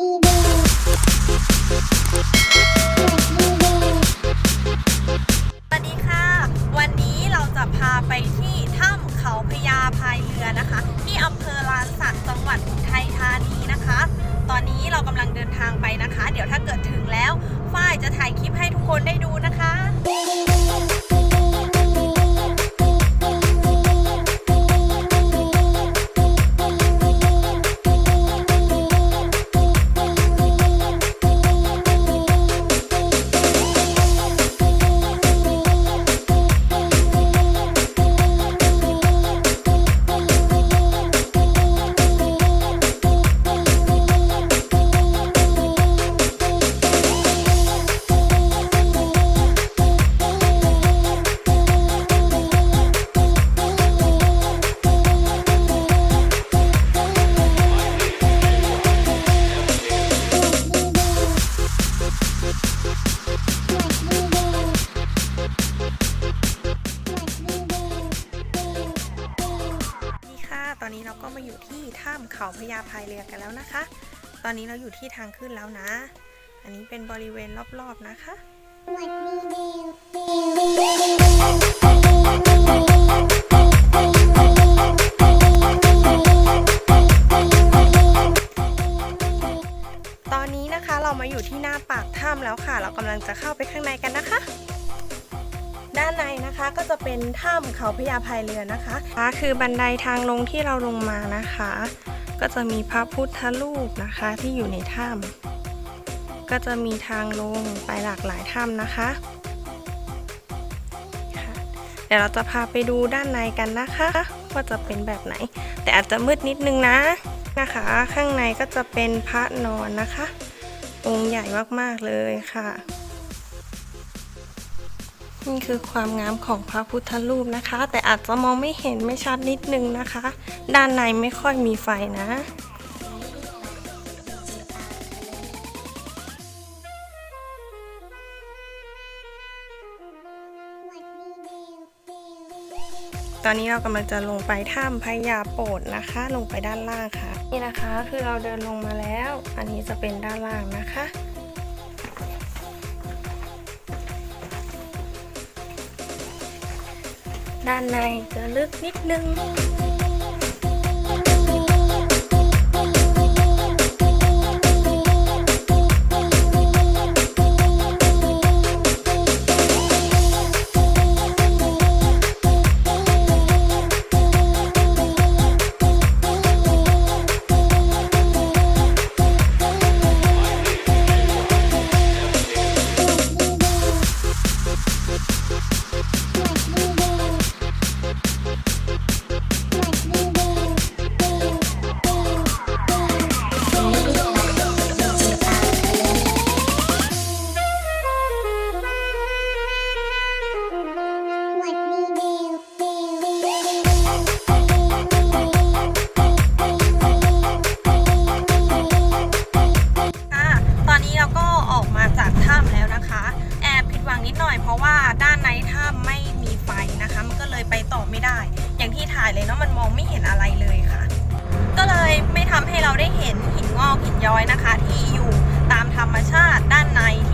ดีเดย์สวัสดีเดย์สวัสดีค่ะ วันนี้เราจะพาไปที่ถ้ำเขาพญาพายเรือนะคะ ที่อำเภอลานสักจังหวัดอุทัยธานีนะคะ ตอนนี้เรากำลังเดินทางไปนะคะ เดี๋ยวถ้าเกิดถึงแล้วฝ้ายจะถ่ายคลิปให้ทุกคนได้ดูนะคะ อนนี้เราก็มาอยู่ที่ถ้ำเขาพญาพายเรือกันแล้วนะคะ ตอนนี้เราอยู่ที่ทางขึ้นแล้วนะ อันนี้เป็นบริเวณรอบๆนะคะ ตอนนี้นะคะเรามาอยู่ที่หน้าปากถ้ำแล้วค่ะ เรากำลังจะเข้าไปข้างในกันนะคะ ด้านในนะคะก็จะเป็นถ้ำเขาพญาพายเรือนะคะคือบันไดทางลงที่เราลงมานะคะ ก็จะมีพระพุทธรูปนะคะที่อยู่ในถ้ำก็จะมีทางลงไปหลากหลายถ้ำนะคะเดี๋ยวเราจะพาไปดูด้านในกันนะคะว่าจะเป็นแบบไหน แต่อาจจะมืดนิดนึงนะนะคะ ข้างในก็จะเป็นพระนอนนะคะ องค์ใหญ่มากๆเลยค่ะ นี่คือความงามของพระพุทธรูปนะคะ แต่อาจจะมองไม่เห็นไม่ชัดนิดนึงนะคะ ด้านในไม่ค่อยมีไฟนะตอนนี้เรากำลังจะลงไปถ้ำพญาโปดนะคะ ลงไปด้านล่างค่ะ นี่นะคะคือเราเดินลงมาแล้ว อันนี้จะเป็นด้านล่างนะคะ ด้านในจะลึกนิดนึง ถ้ำแล้วนะคะ แอบผิดหวังนิดหน่อยเพราะว่าด้านในถ้ำไม่มีไฟนะคะ มันก็เลยไปต่อไม่ได้ อย่างที่ถ่ายเลยเนาะมันมองไม่เห็นอะไรเลยค่ะ ก็เลยไม่ทำให้เราได้เห็นหินงอกหินย้อยนะคะ ที่อยู่ตามธรรมชาติด้านในท